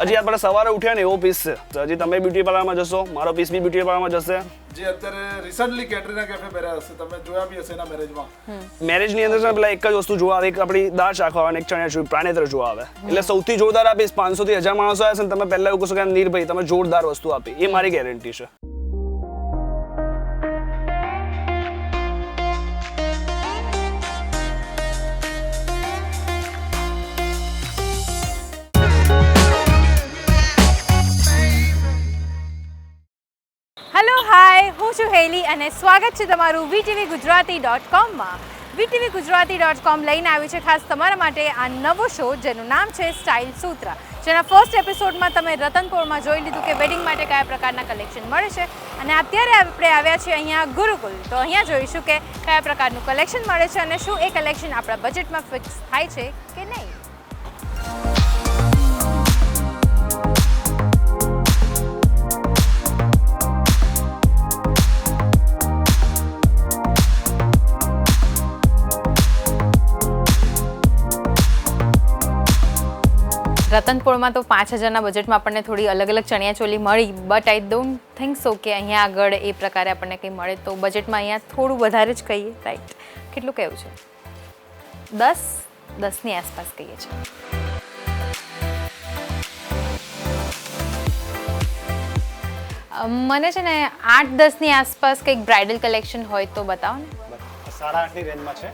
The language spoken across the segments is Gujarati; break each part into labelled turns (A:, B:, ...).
A: હજી આપણે સવારે ઉઠ્યા ને એવો પીસ છે. હજી તમે બ્યુટી પાર્લરમાં જશો મારો પીસ બી બ્યુટી પાર્લરમાં જશે.
B: જે અત્યારે રિસન્ટલી કેટરીના કેફે પહેર્યા હશે તમે જોયા બી હશે એના મેરેજમાં
A: મેરેજની અંદર છે પેલા એક જ વસ્તુ જોવા આવે એક આપણી દાળ શાક આવે એક ચણિયા ચોળી પ્રાણેતર જોવા આવે. એટલે સૌથી જોરદાર આ પીસ પાંચસો થી હજાર માણસો આવે છે તમે પહેલા એવું કહેશો કે નીરભાઈ તમે જોરદાર વસ્તુ આપી. એ મારી ગેરંટી છે.
C: હેલો હાય હું છું હેલી અને સ્વાગત છે તમારું વીટીવી ગુજરાતી ડોટ કોમમાં વીટીવી ગુજરાતી ડોટ કોમ લઈને આવ્યું છે ખાસ તમારા માટે આ નવો શો જેનું નામ છે સ્ટાઇલ સૂત્ર જેના ફર્સ્ટ એપિસોડમાં તમે રતનપોરમાં જોઈ લીધું કે વેડિંગ માટે કયા પ્રકારના કલેક્શન મળે છે. અને અત્યારે આપણે આવ્યા છીએ અહીંયા ગુરુકુલ. તો અહીંયા જોઈશું કે કયા પ્રકારનું કલેક્શન મળે છે અને શું એ કલેક્શન આપણા બજેટમાં ફિક્સ થાય છે કે નહીં. રતનપુરમાં તો પાંચ હજારના બજેટમાં આપણને થોડી અલગ અલગ ચણિયાચોલી મળી but I don't think so કે અહીંયા આગળ એ પ્રકારે આપણને કંઈ મળે. તો બજેટમાં અહીંયા થોડું વધારે જ કહીએ. રાઈટ કેટલું કહેવું છે? દસ? દસની આસપાસ કહીએ છીએ. મને છે ને આઠ દસની આસપાસ કંઈક બ્રાઇડલ કલેક્શન હોય તો બતાવો ને.
D: સાડા આઠની રેન્જમાં છે.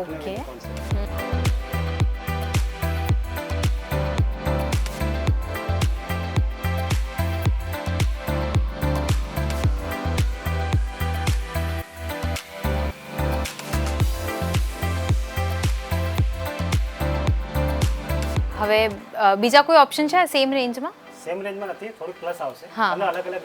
C: ઓકે હવે બીજા કોઈ ઓપ્શન છે સેમ રેન્જમાં
D: સેમ રેન્જમાં નથી થોડું પ્લસ આવશે.
C: હા.
D: અને અલગ અલગ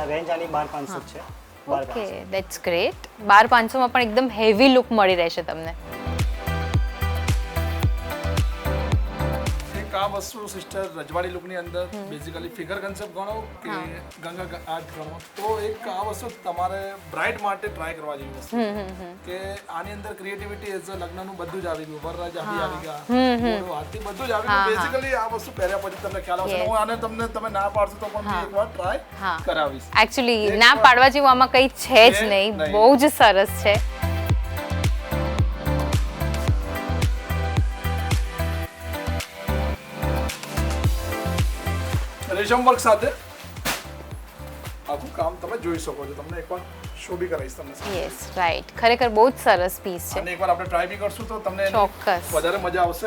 D: આ રેન્જ આની બાર પાંચસો છે.
C: ઓકે દેટ્સ ગ્રેટ બાર પાંચસોમાં પણ એકદમ હેવી લુક મળી રહેશે તમને.
B: આ વસ્તુ સિસ્ટર રજવાડી લુકની અંદર બેઝિકલી ફિગર કન્સેપ્ટ ગણો કે ગંગા આર્ટ ગણો. તો એક આ વસ્તુ તમારે બ્રાઇડ માટે ટ્રાય કરવા જેવી વસ્તુ. કે આની અંદર ક્રિએટિવિટી એઝ લગ્નનું બધું જ આવી ગયું. વરરાજ આવી આવી ગયા. હાથી બધું જ આવી ગયું. બેઝિકલી આ વસ્તુ પહેર્યા પછી તમને ખ્યાલ આવશે. હું આને તમને તમે ના પાડશો તો પણ એકવાર ટ્રાય કરાવીશ.
C: એકચ્યુઅલી ના પાડવા જેવું આમાં કંઈ છે જ નહીં. બહુ જ સરસ છે.
B: રેશમ વર્ક સાથે? આખું કામ તમે જોઈ શકો છો. તમને એકવાર શો બી કરાવીશ તમને.
C: યસ રાઈટ ખરેખર બહુ જ સરસ પીસ છે.
B: અને એકવાર આપણે ટ્રાય બી કરશું તો તમને
C: ચોક્કસ.
B: વધારે મજા આવશે.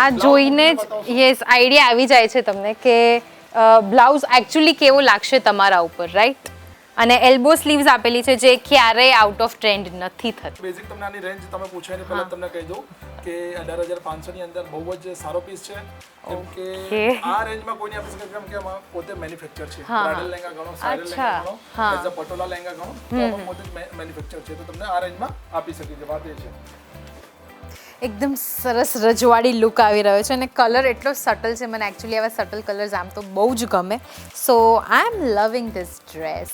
C: આ જોઈને જ યસ આઈડિયા આવી જાય છે તમને કે બ્લાઉઝ એકચ્યુઅલી કેવો લાગશે તમારા ઉપર રાઈટ અને એલ્બો સ્લીવ્સ આપેલી છે જે ક્યારેય આઉટ ઓફ ટ્રેન્ડ નથી થતી.
B: બેઝિક તમને આની રેન્જ તમે પૂછાય ને પહેલા તમને કહી દઉં. કે અઢાર હજાર પાંચસો ની અંદર બહુ જ સારો પીસ છે. કેમ કે આ રેન્જમાં કોઈ આપી શકે કેમ કે આમાં પોતે મેન્યુફેક્ચર છે. બ્રાઇડલ લહેંગા ગણો
C: અચ્છા.
B: લહેંગા ગણો
C: હા.
B: એઝ અ પટોલા લહેંગા ગણો તો આમાં પોતે મેન્યુફેક્ચર છે. તો તમને આ રેન્જમાં આપી શકે છે વાત એ છે.
C: એકદમ સરસ રજવાડી લુક આવી રહ્યો છે અને કલર એટલો સટલ છે. મને એકચ્યુઅલી આવા સટલ કલર્સ આમ તો બહુ જ ગમે. સો આઈ એમ લવિંગ ધીસ ડ્રેસ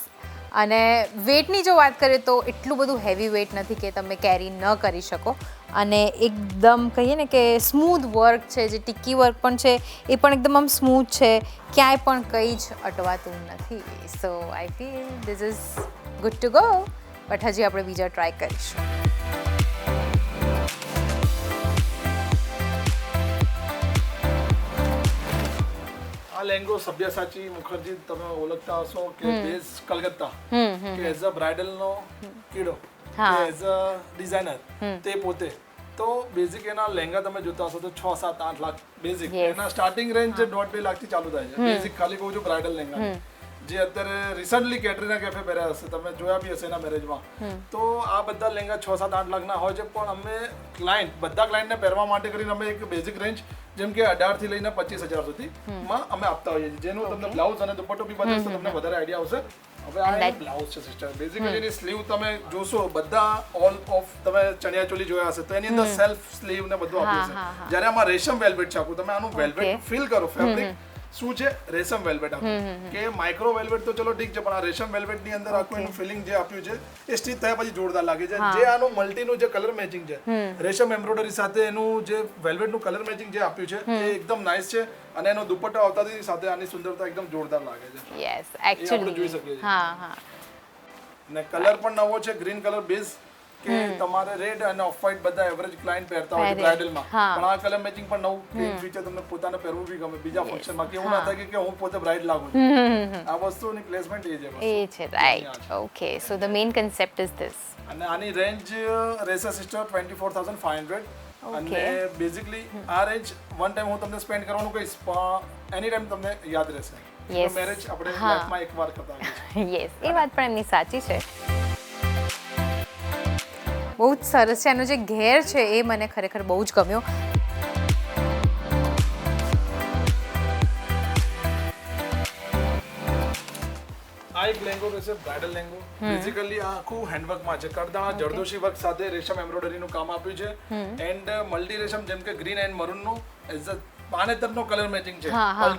C: અને વેટની જો વાત કરીએ તો એટલું બધું હેવી વેટ નથી કે તમે કેરી ન કરી શકો. અને એકદમ કહીએ ને કે સ્મૂથ વર્ક છે, જે ટિક્કી વર્ક પણ છે, એ પણ એકદમ આમ સ્મૂથ છે. ક્યાંય પણ કંઈ જ અટવાતું નથી. So I feel this is good to go but હજી આપણે બીજા ટ્રાય કરીશું.
B: આ લેંગો સભ્યસાચી મુખર્જી તમે ઓળખતા હશો કે બેઝ કલકત્તા. કે એઝ અ બ્રાઇડલ નો કીડો. એઝ અ ડિઝાઇનર તે પોતે. તો બેઝિક એના લહેંગા તમે જોતા હશો તો છ સાત આઠ લાખ બેઝિક એના સ્ટાર્ટિંગ રેન્જ દોઢ બે લાખથી ચાલુ થાય છે. બેઝિક ખાલી કહું છું બ્રાઇડલ લહેંગા જે અત્યારે રિસન્ટલી કેટરીના કેફે પહેર્યા હશે. તમે જોયા બી હશે એના મેરેજમાં તો આ બધા લહેંગા છ સાત આઠ લાખના હોય છે. પણ અમે ક્લાયન્ટ બધા ક્લાયન્ટને પહેરવા માટે કરીને અમે એક બેઝિક રેન્જ જેમ કે અઢારથી લઈને પચીસ હજાર સુધી માં અમે આપતા હોઈએ છીએ. જેનું તમને બ્લાઉઝ અને દુપટ્ટો બી બતાવીશ તો તમને વધારે આઈડિયા આવશે. હવે આ બ્લાઉઝ છે સિસ્ટર બેઝિકલી એની સ્લીવ તમે જોશો બધા ઓલ ઓફ તમે ચણિયા ચોલી જોયા હશે તો એની અંદર સેલ્ફ સ્લીવ ને બધું આપ્યું છે. જ્યારે આમાં રેશમ વેલ્વેટ છે આખું તમે આનું વેલ્વેટ ફીલ કરો ફેબ્રિક શું છે? રેશમ વેલ્વેટ આપ્યું કે માઇક્રો વેલ્વેટ તો ચલો ઠીક છે પણ આ રેશમ વેલ્વેટની અંદર આખું એનું ફિલિંગ જે આપ્યું છે એ સ્ટીચ થયા પછી જોરદાર લાગે છે. જે આનું મલ્ટીનું જે કલર મેચિંગ છે રેશમ એમ્બ્રોડરી સાથે એનું જે વેલ્વેટનું કલર મેચિંગ જે આપ્યું છે એ એકદમ નાઇસ છે અને એનો દુપટ્ટો આવતાથી સાથે આની સુંદરતા એકદમ જોરદાર લાગે છે.
C: યસ
B: આપણે જોઈ શકીએ છીએ.
C: હા હા.
B: અને કલર પણ નવો છે ગ્રીન કલર બેઝ કે તમારે રેડ અને ઓફ વ્હાઇટ બધા એવરેજ ક્લાયન્ટ પહેરતા હોય. બ્રાઇડલમાં પણ આ કલર મેચિંગ પણ નવું કે ફીચર તમને પોતાને પહેરવું બી ગમે બીજા ફંક્શનમાં કે એવું ના થાય કે- હું પોતે બ્રાઇડ લાગુ. આ વસ્તુની પ્લેસમેન્ટ એ છે
C: એ છે right okay so the main concept is this
B: અને આની રેન્જ રેસર sister twenty four thousand five hundred અને બેઝિકલી આ રેન્જ વન ટાઈમ હું તમને સ્પેન્ડ કરવાનું કહીશ પણ એની ટાઈમ તમને યાદ રહેશે. મેરેજ આપણે. લાઈફમાં એકવાર કરતા
C: યસ એ વાત પણ એમની સાચી છે. બહુ જ સરસ છે. એનો જે ઘેર છે એ મને ખરેખર બહુ જ ગમ્યો.
B: આ એક લેંગો રહેશે બ્રાઇડલ લેંગો. ફિઝિકલી આખું હેન્ડવર્કમાં છે. કરદાણા જરદોશી વર્ક સાથે રેશમ એમ્બ્રોઇડરીનું કામ આપ્યું છે. એન્ડ મલ્ટી રેશમ જેમ કે ગ્રીન એન્ડ મરૂનનું એઝ અ પાનેતરનો કલર મેચિંગ છે.
C: હા,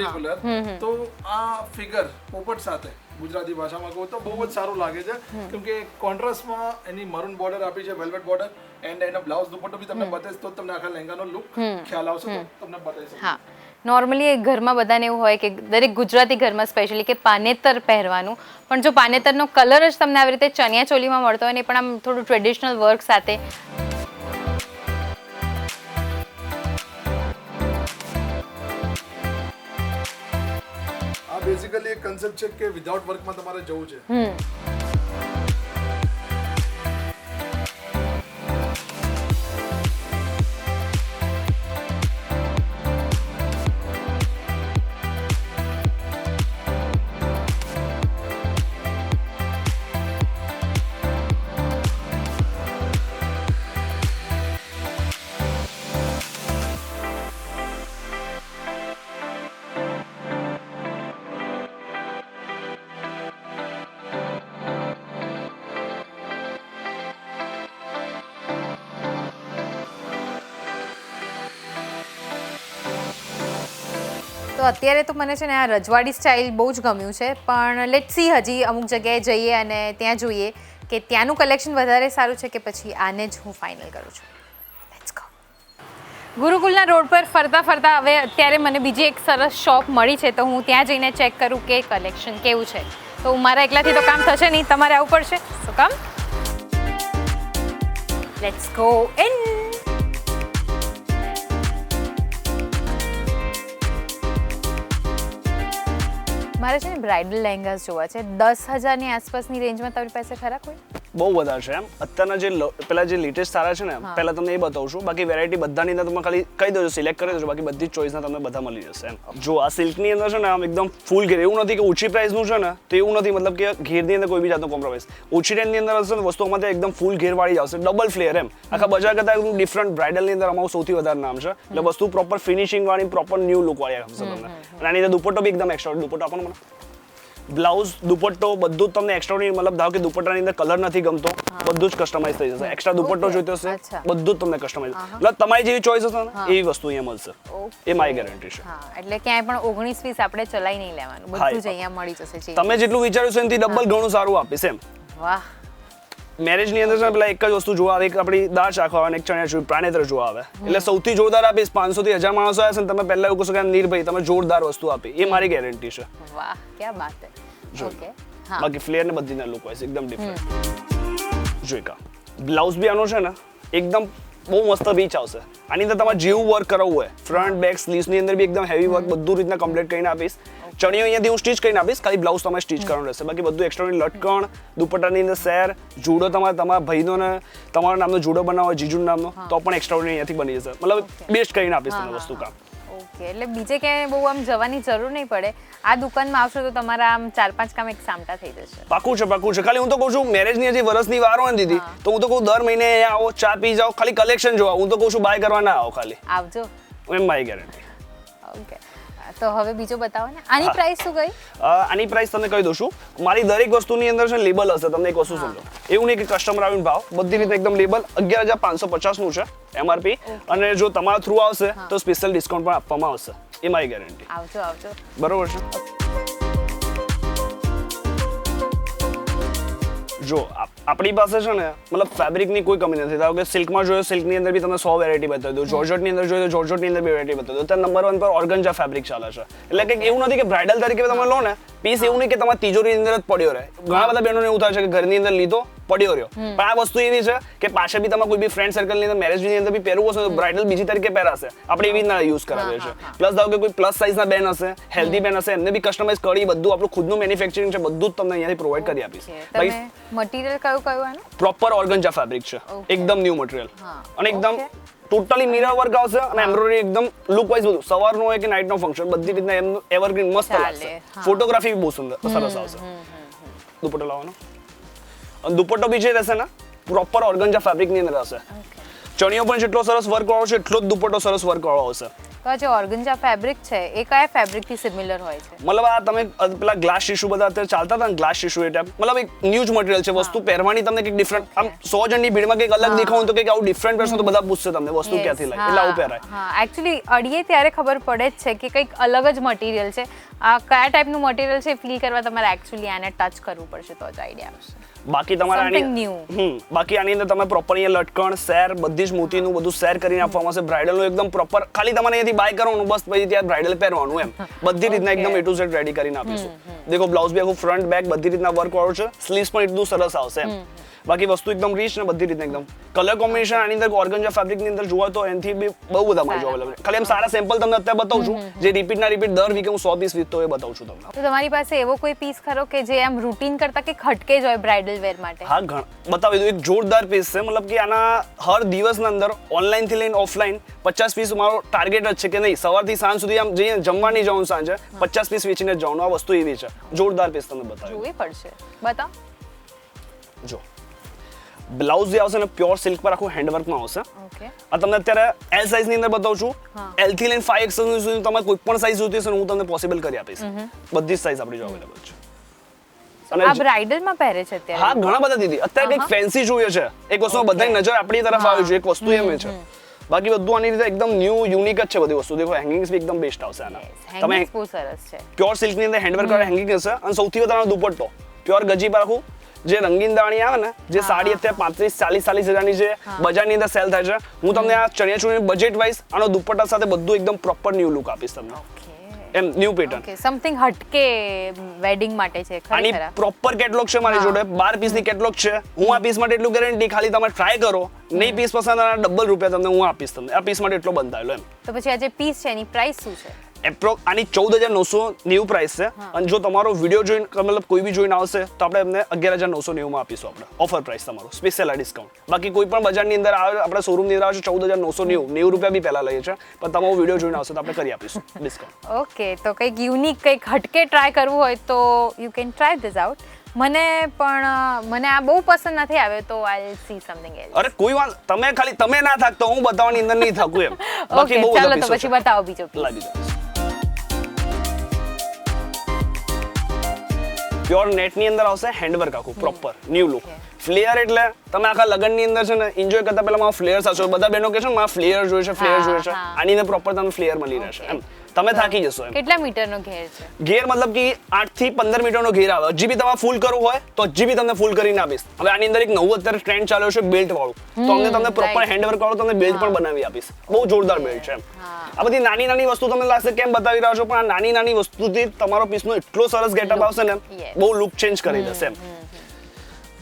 B: તો આ ફિગર પોપટ સાથે ગુજરાતી ભાષામાં કહું તો બહુ જ સારું લાગે છે. કેમ કે કોન્ટ્રાસ્ટમાં એની મરૂન બોર્ડર આપી છે વેલ્વેટ બોર્ડર એન્ડ એનો બ્લાઉઝ દુપટ્ટો બી તમને બતાવીશ તો તમને આખા લહેંગાનો લુક ખ્યાલ આવશે તમને બતાવીશ
C: હા. નોર્મલી ઘરમાં બધાને એવું હોય કે દરેક ગુજરાતી ઘરમાં સ્પેશિયલી કે પાનેતર પહેરવાનું. પણ જો પાનેતરનો કલર જ તમને આવી રીતે ચણિયા ચોલીમાં મળતો હોય ને પણ આમ થોડું ટ્રેડિશનલ વર્ક સાથે
B: બેઝિકલી કન્સેપ્ટ છે કે વિધાઉટ વર્કમાં તમારે જવું છે.
C: તો અત્યારે તો મને છે ને આ રજવાડી સ્ટાઇલ બહુ જ ગમ્યું છે. પણ લેટ સી હજી અમુક જગ્યાએ જઈએ અને ત્યાં જોઈએ કે ત્યાંનું કલેક્શન વધારે સારું છે કે પછી આને જ હું ફાઇનલ કરું છું. ગુરુકુલના રોડ પર ફરતા ફરતા હવે અત્યારે મને બીજી એક સરસ શોપ મળી છે તો હું ત્યાં જઈને ચેક કરું કે કલેક્શન કેવું છે. તો મારા એકલાથી તો કામ થશે નહીં, તમારે આવવું પડશે. તો કામ લેટ્સ ગો ઇન મારે છે ને બ્રાઇડલ લેંગાસ જોવા છે. દસ હજારની આસપાસની રેન્જમાં તમારી પાસે ખરા કોઈ?
A: બહુ વધારે છે એમ. અત્યારના જે પેલા જે લેટેસ્ટ સારા છે ને પહેલા તમને એ બતાવું છું. બાકી વેરાયટી બધાની અંદર તમે ખાલી કહી દેજો સિલેક્ટ કરી દેજો. બાકી બધી જ ચોઈસના તમને બધા મળી જશે એમ. જો આ સિલ્કની અંદર છે ને આમ એકદમ ફૂલ ઘેર એવું નથી કે ઓછી પ્રાઇસનું છે ને તો એવું નથી. મતલબ કે ઘેરની અંદર કોઈ બી જાતનો કોમ્પ્રોમાઇઝ ઓછી રેન્જની અંદર હશે ને વસ્તુઓમાં અમારે એકદમ ફૂલ ઘેર વાળી જ આવશે. ડબલ ફ્લેર એમ. આખા બજાર કરતાં એકદમ ડિફરન્ટ બ્રાઇડલની અંદર અમારું સૌથી વધારે નામ છે. એટલે વસ્તુ પ્રોપર ફિનિશિંગ વાળી પ્રોપર ન્યૂ લુક વાળી આવશે તમને. અને આની અંદર દુપટ્ટો બી એકદમ એક્સ્ટ્રા દુપટ્ટો આપો ને મને. બ્લાઉઝ દુપટ્ટો બધું તમને એક્સ્ટ્રા મતલબ ધારો કે દુપટ્ટાની અંદર કલર નથી ગમતો બધું જ કસ્ટમાઇઝ થઈ જશે. એક્સ્ટ્રા દુપટ્ટો જોઈતો હશે બધું જ તમને કસ્ટમાઇઝ એટલે તમારી જેવી ચોઈસ હશે ને એવી વસ્તુ અહીંયા મળશે. એ મારી ગેરંટી છે.
C: એટલે ક્યાંય પણ ઓગણીસ વીસ આપણે ચલાવી નહીં લેવાનું. બધું જ અહીંયા મળી જશે
A: તમે જેટલું વિચાર્યું છે એનાથી ડબલ ઘણું સારું આપીશ એમ.
C: વાહ.
A: મેરેજની અંદર છે પેલા એક જ વસ્તુ જોવા આવે એક આપણી દાળ શાક આવે અને એક ચણિયા પ્રાણેતર જોવા આવે. એટલે સૌથી જોરદાર આપીશ પાંચસો થી હજાર માણસો આવે છે તમે પહેલા એવું કહેશો કે નીરભાઈ તમે જોરદાર વસ્તુ આપી. એ મારી ગેરંટી છે.
C: વાહ ક્યાં વાત હે. ઓકે
A: બાકી ફ્લેર ને બધીના લુક છે એકદમ ડિફરન્ટ જોઈકા બ્લાઉઝ બી આનો છે ને એકદમ બહુ મસ્ત બીચ આવશે. આની અંદર તમારે જેવું વર્ક કરાવવું હોય ફ્રન્ટ બેક સ્લીવ્સ અંદર બી એકદમ હેવી વર્ક બધું રીતના કમ્પ્લીટ કરીને આપીશ. ચણિયો અહીંયાથી હું સ્ટીચ કરીને આપીશ ખાલી બ્લાઉઝ તમારે સ્ટીચ કરવાનું રહેશે. બાકી બધું એક્સ્ટ્રા લટકણ દુપટ્ટાની અંદર સેર જુડો તમારે તમારા ભાઈનો ને તમારા નામનો જુડો બનાવો જીજુ નામનો તો પણ એક્સ્ટ્રા અહીંયાથી બની જશે. મતલબ બેસ્ટ કરીને આપીશ તમને વસ્તુ કામ.
C: ઓકે એટલે બીજે ક્યાંય બહુ આમ જવાની જરૂર નહીં પડે. આ દુકાનમાં આવશો તો તમારા આમ ચાર પાંચ કામ એક સામટા થઈ જશે.
A: પાકું છે પાકું છે. ખાલી હું તો કહું છું મેરેજની હજી વર્ષની વાર હોય ને દીદી તો હું તો કહું દર મહિને આવો ચા પી જાઓ ખાલી કલેક્શન જોવા. હું તો કહું છું બાય કરવા ના આવો ખાલી.
C: આવજો.
A: એમ બાય ગેરંટી
C: ઓકે તો હવે બીજો બતાવો ને. આની પ્રાઇસ શું ગઈ?
A: આની પ્રાઇસ તમને કહી દઉં છું. મારી દરેક વસ્તુની અંદર છે લેબલ હશે તમને એક વસ્તુ સમજો એવું નહીં કે કસ્ટમર આવીને ભાવ. બધી રીતે એકદમ લેબલ અગિયાર હજાર પાંચસો પચાસનું છે એમઆરપી અને જો તમારા થ્રુ આવશે તો સ્પેશિયલ ડિસ્કાઉન્ટ પણ આપવામાં આવશે. એ મારી ગેરંટી
C: આવજો આવજો.
A: બરોબર છે? જો આપ- આપણી પાસે છે ને, મતલબ ફેબ્રિકની કોઈ કમી નથી. ધારો કે સિલ્કમાં જોયો સિલ્કની અંદર બી તમને સો વેરાયટી બતાવી દો જોર્જટની અંદર જોઈએ તો જોર્જટની અંદર બી વેરાયટી બતાવી દો ત્યાં નંબર વન પર ઓર્ગન્જા ફેબ્રિક ચાલે છે. એટલે કે એવું નથી કે બ્રાઇડલ તરીકે તમે લો ને પીસ એવું નહીં કે તમારા તિજોરીની અંદર જ પડ્યો રહે. ઘણા બધા બહેનોને એવું થાય છે કે ઘરની અંદર લીધો પડ્યો રહ્યો. પણ આ વસ્તુ એવી છે કે પાછળ બી તમે કોઈ બી ફ્રેન્ડ સર્કલની અંદર મેરેજની અંદર બી પહેરવું હશે તો બ્રાઇડલ બીજી તરીકે પહેરાશે. આપણે એવી રીતના યુઝ કરાવે છે પ્લસ ધારો કે કોઈ પ્લસ સાઇઝના બેન હશે હેલ્ધી બેન હશે એમને બી કસ્ટમાઇઝ કરી બધું આપણું ખુદનું મેન્યુફેક્ચરિંગ છે બધું જ તમને અહીંયાથી પ્રોવાઈડ કરી આપીશ.
C: છે મટીરિયલ કયું કયું
A: પ્રોપર ઓર્ગન્જા ફેબ્રિક છે. એકદમ ન્યૂ મટીરિયલ અને એકદમ ટોટલી મિરર વર્ક આવશે અને એમ્બ્રોઇડરી એકદમ લુક વાઇઝ બધું. સવારનું હોય કે નાઇટનો ફંક્શન બધી રીતના એમ એવરગ્રીન મસ્ત લાગશે. ફોટોગ્રાફી બી બહુ સુંદર સરસ આવશે. દુપટ્ટો લાવવાનો. દુપટ્ટો બી જે રહેશે ને પ્રોપર ઓર્ગન્જા ફેબ્રિકની અંદર હશે ચણિયો પણ જેટલો સરસ વર્ક વાળો છે એટલો જ દુપટ્ટો સરસ વર્ક વાળો આવશે.
C: તો જે ઓર્ગન્જા ફેબ્રિક છે એ કયા ફેબ્રિકથી સિમિલર હોય છે?
A: મતલબ આ તમે પેલા ગ્લાસ ટીશ્યુ બધા અત્યારે ચાલતા હતા ને ગ્લાસ ટીશ્યુ એ ટાઈપ મતલબ એક ન્યૂજ મટીરિયલ છે વસ્તુ પહેરવાની તમને કંઈક ડિફરન્ટ આમ સો જણની ભીડમાં કંઈક અલગ દેખાવું તો કંઈક આવું ડિફરન્ટ પહેરશો તો બધા પૂછશે તમને વસ્તુ ક્યાંથી લાવી એટલે આવું પહેરાય.
C: હા. એકચ્યુઅલી અડીએ ત્યારે ખબર પડે જ છે કે કંઈક અલગ જ મટીરિયલ છે. કયા ટાઈપનું મટીરિયલ છે ફીલ કરવા તમારે એકચ્યુઅલી આને ટચ કરવું પડશે તો જ આઈડિયા આવશે.
A: બાકી તમારા આની હમ બાકી આની અંદર તમે પ્રોપર અહીંયા લટકણ શેર બધી જ મોતીનું બધું શેર કરીને આપવામાં આવશે. બ્રાઇડલનું એકદમ પ્રોપર ખાલી તમારે અહીંયાથી બાય કરવાનું બસ પછી ત્યાં બ્રાઇડલ પહેરવાનું એમ. બધી રીતના એકદમ એ ટુ ઝેડ રેડી કરીને આપીશું. દેખો બ્લાઉઝ બી આખું ફ્રન્ટ બેક બધી રીતના વર્ક વાળું છે. સ્લીવ્સ પણ એટલું સરસ આવશે એમ. બાકી વસ્તુ એકદમ રીચ ને બધી રીતના એકદમ. કલર કોમ્બિનેશન આની અંદર ઓર્ગન્જા ફેબ્રિકની અંદર જોવા તો એનાથી બી બહુ બધા મળી
C: સારા.
A: અવેલેબલ ખાલી એમ સારા સેમ્પલ તમને અત્યારે બતાવું છું. જે રિપીટ ના રિપીટ દર વીકે હું સો પીસ વીતતો એ બતાવું છું તમને.
C: તો તમારી પાસે એવો કોઈ પીસ ખરો કે જે એમ રૂટીન કરતા કે ખટકે જ હોય બ્રાઇડલ વેર માટે?
A: હા ઘણ. બતાવી દઉં એક જોરદાર પીસ છે. મતલબ કે આના હર દિવસના અંદર ઓનલાઈનથી લઈને ઓફલાઈન પચાસ પીસ મારો ટાર્ગેટ જ છે કે નહીં. સવારથી સાંજ સુધી આમ જઈએ જમવા નહીં જવાનું સાંજે પચાસ પીસ વેચીને જવાનું. આ વસ્તુ એવી છે. જોરદાર પીસ તમને બતાવી
C: જોવી પડશે. બતાવ.
A: જો. બ્લાઉઝ જે આવશે ને પ્યોર સિલ્ક પર આખું હેન્ડવર્કમાં આવશે. આ તમને અત્યારે એલ સાઇઝની અંદર બતાવું છું. એલથી લઈને ફાઈવ એક્સેલ સુધી તમારે કોઈ પણ સાઇઝ જોતી હશે હું તમને પોસિબલ કરી આપીશ. બધી જ સાઇઝ આપણી જો અવેલેબલ છે. અને
C: આ
A: જે-
C: બ્રાઇડલમાં પહેરે છે
A: હા ઘણા બધા દીદી. અત્યારે કંઈક ફેન્સી જોઈએ છે. એક વસ્તુ બધાની નજર આપણી તરફ આવે છે. એક વસ્તુ એમ છે. બાકી બધું આની રીતે એકદમ ન્યૂ યુનિક જ છે બધી વસ્તુ. દેખો હેંગિંગ્સ બી એકદમ બેસ્ટ આવશે આના. તમે
C: બહુ સરસ છે.
A: પ્યોર સિલ્કની અંદર હેન્ડવર્ક વાળા હેંગિંગ હશે અને સૌથી વધારે દુપટ્ટો. પ્યોર ગજી પર આખું જે રંગીન દાણી આવે ને જે સાડી અત્યારે પાંત્રીસ ચાલીસ ચાલીસ હજારની છે બજારની અંદર સેલ થાય છે. હું તમને આ ચણિયા બજેટ વાઇઝ આનો દુપટ્ટા સાથે બધું એકદમ પ્રોપર ન્યુ લુક આપીશ તમને. એમ ન્યુ પેટર્ન
C: સમથિંગ હટકે વેડિંગ માટે છે
A: આની. પ્રોપર કેટલોગ છે મારી જોડે બાર પીસની કેટલોગ છે. હું આ પીસ માટે એટલું ગેરંટી ખાલી તમે ટ્રાય કરો. નહીં પીસ પસંદ ડબલ રૂપિયા તમને હું આપીશ તમને. આ પીસ માટે એટલો બંધાયેલો એમ.
C: તો પછી આ જે પીસ છે એની પ્રાઇસ શું છે?
A: એપ્રો આની ચૌદ હજાર નવસો નેવું પ્રાઇસ છે. અને જો તમારો વીડિયો જોઈને મતલબ કોઈ બી જોઈને આવશે તો આપણે એમને અગિયાર હજાર નવસો નેવુંમાં આપીશું આપણે. ઓફર પ્રાઇસ તમારો. સ્પેશિયલ આ ડિસ્કાઉન્ટ બાકી કોઈ પણ બજારની અંદર આવે આપણે શોરૂમની અંદર આવે છે ચૌદ હજાર નવસો નેવું. નેવું રૂપિયા બી પહેલાં લઈએ છે. પણ તમારો વીડિયો જોઈને આવશે તો આપણે કરી આપીશું. ડિસ્કાઉન્ટ
C: ઓકે તો કંઈક યુનિક કંઈક હટકે ટ્રાય કરવું હોય તો you can try this out મને પણ મને આ બહુ પસંદ નથી આવ્યો તો આઈ સી સમથિંગ એલ્સ
A: અરે કોઈ વાત તમે ખાલી તમે ના થાકતો હું બતાવવાની અંદર નહીં થાકું એમ.
C: ઓકે
A: બહુ
C: ચાલો તો પછી. બતાવો બીજો.
A: લાવી દો. પ્યોર નેટની અંદર આવશે હેન્ડવર્ક આખું પ્રોપર ન્યુ લુક ફ્લેયર એટલે તમે આખા લગનની અંદર છે ને એન્જોય કરતા પહેલા મારા ફ્લેયર્સ આવશે બધા બહેનો કે છે મારા ફ્લેયર જોઈએ છે ફ્લેયર જોઈએ છે. આની અંદર પ્રોપર તમને ફ્લેયર મળી રહેશે એમ. તમે થાકી જશો એમ.
C: કેટલા મીટરનો ઘેર છે?
A: ઘેર મતલબ કે આઠથી પંદર મીટરનો ઘેર આવે. હજી બી તમારે ફૂલ કરવું હોય તો હજી બી તમને ફૂલ કરીને આપીશ. હવે આની અંદર એક નવું અત્યારે ટ્રેન્ડ ચાલ્યો છે બેલ્ટ વાળું. તો અમને તમને પ્રોપર હેન્ડવર્ક વાળું તમને બેલ્ટ પણ બનાવી આપીશ. બહુ જોરદાર બેલ્ટ છે આ બધી નાની નાની વસ્તુ તમને લાગશે કેમ બતાવી રહ્યા છો? પણ આ નાની નાની વસ્તુથી તમારો પીસનો એટલો સરસ ગેટઅપ આવશે ને બહુ લુક ચેન્જ કરી દેશે એમ.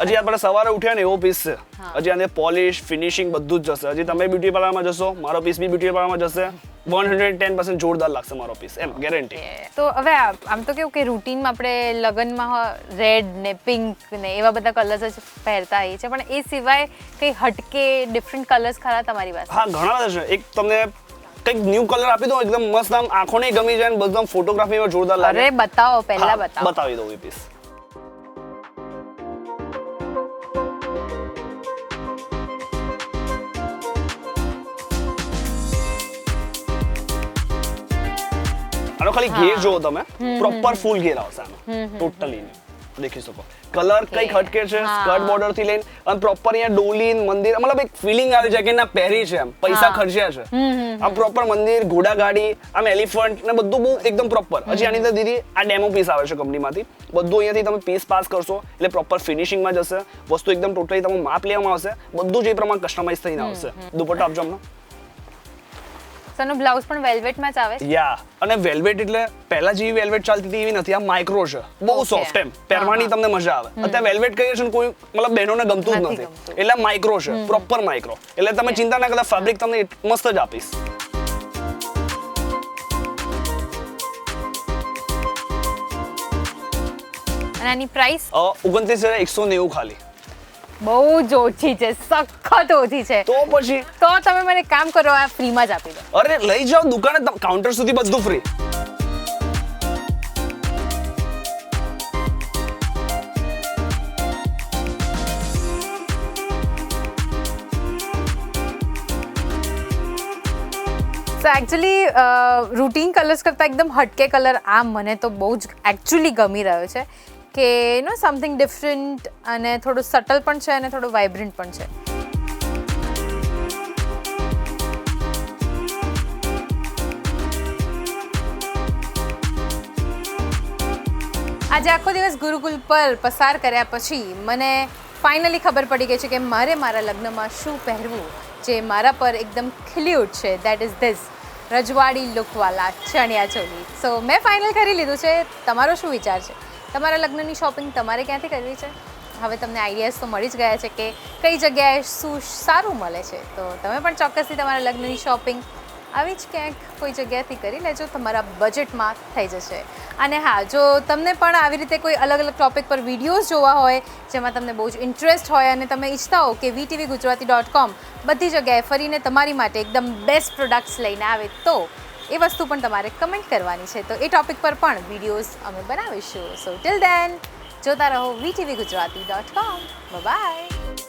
A: હજી આપણે સવારે ઉઠ્યા ને એવો પીસ છે. હજી આને પોલિશ ફિનિશિંગ બધું જ જશે. હજી તમે બ્યુટી પાર્લરમાં જશો મારો પીસ બી બ્યુટી પાર્લરમાં જશે. વન હંડ્રેડ ટેન પર્સન્ટ જોરદાર લાગશે મારો પીસ એમ ગેરંટી
C: તો હવે આમ તો કેવું કે રૂટીનમાં આપણે લગ્નમાં રેડ ને પિંક ને એવા બધા કલર્સ જ પહેરતા હોઈએ છે પણ એ સિવાય કંઈ હટકે ડિફરન્ટ કલર્સ ખરા તમારી પાસે?
A: હા ઘણા બધા છે. એક તમને કંઈક ન્યૂ કલર આપી દો એકદમ મસ્ત આમ આંખોને ગમી જાય ને બધું ફોટોગ્રાફીમાં જોરદાર લાગે.
C: અરે બતાવો પહેલા બતાવો.
A: બતાવી દઉં એ પીસ આનો ખાલી ઘેર જો તમે. પ્રોપર ફૂલ ઘેર આવશે આનો ટોટલી દેખી શકો. કલર કઈ હટકે છે. સ્કર્ટ બોર્ડરથી લઈને અને પ્રોપર અહીંયા ડોલી મંદિર મતલબ એક ફિલિંગ આવે છે કે ના પહેરી છે એમ. પૈસા ખર્ચ્યા છે. આ પ્રોપર મંદિર ઘોડા ગાડી આમ એલિફન્ટ ને બધું બહુ એકદમ પ્રોપર હજી આની અંદર દીદી આ ડેમો પીસ આવે છે કંપનીમાંથી બધું અહીંયાથી તમે પીસ પાસ કરશો એટલે પ્રોપર ફિનિશિંગમાં જશે. વસ્તુ એકદમ ટોટલી તમે માપ લેવામાં આવશે. બધું જ એ પ્રમાણે કસ્ટમાઇઝ થઈને આવશે. દુપટ્ટો આપજો અમને.
C: So બ્લાઉઝ પણ વેલ્વેટમાં જ આવે છે.
A: યા અને વેલ્વેટ એટલે પહેલા જેવી વેલ્વેટ ચાલતી હતી એવી નથી આ માઇક્રો છે. બહુ સોફ્ટ એમ. પહેરવાની તમને મજા આવે. અત્યારે વેલ્વેટ કહીએ છે કોઈ મતલબ બહેનોને ગમતું જ
C: નથી
A: નથી. એટલે માઇક્રો છે પ્રોપર માઇક્રો એટલે તમે ચિંતા ના કરતા ફેબ્રિક તમને મસ્ત જ આપીશ.
C: અને આની પ્રાઇસ
A: ઓગણત્રીસ હજાર એકસો નેવું ખાલી.
C: બહુ જ ઓછી છે સખત ઓછી છે.
A: તો પછી?
C: તો તમે મને કામ કરો આ ફ્રીમાં જ આપી દો.
A: અરે લઈ જાઓ દુકાને કાઉન્ટર સુધી બધું ફ્રી
C: તો એકચ્યુઅલી રૂટીન કલર્સ કરતાં એકદમ હટકે કલર આ મને તો બહુ જ એકચ્યુઅલી ગમી રહ્યો છે. કે નો સમથિંગ ડિફરન્ટ અને થોડું સટલ પણ છે અને થોડું વાઇબ્રન્ટ પણ છે. આજે આખો દિવસ ગુરુકુલ પર પસાર કર્યા પછી મને ફાઇનલી ખબર પડી ગઈ છે કે મારે મારા લગ્નમાં શું પહેરવું જે મારા પર એકદમ ખીલી ઉઠશે દેટ ઇઝ ધીસ રજવાડી, લુકવાલા ચણિયા ચોલી સો મેં ફાઇનલ કરી લીધું છે. તમારો શું વિચાર છે? તમારા લગ્નની શોપિંગ તમારે ક્યાંથી કરવી છે? હવે તમને આઈડિયાઝ તો મળી જ ગયા છે કે કઈ જગ્યાએ શું સારું મળે છે. તો તમે પણ ચોક્કસથી તમારા લગ્નની શોપિંગ આવી જ ક્યાંક કોઈ જગ્યાથી કરી લેજો, તમારા બજેટમાં થઈ જશે. અને હા, જો તમને પણ આવી રીતે કોઈ અલગ અલગ ટોપિક પર વિડીયોઝ જોવા હોય, જેમાં તમને બહુ જ ઇન્ટરેસ્ટ હોય અને તમે ઈચ્છતા હો કે વીટીવી ગુજરાતી ડોટ કોમ બધી જગ્યાએ ફરીને તમારી માટે એકદમ બેસ્ટ પ્રોડક્ટ્સ લઈને આવે, તો એ વસ્તુ પણ તમારે કમેન્ટ કરવાની છે. તો એ ટોપિક પર પણ વિડીયોઝ અમે બનાવીશું. સો ટિલ દેન જોતા રહો VTV Gujarati dot com bye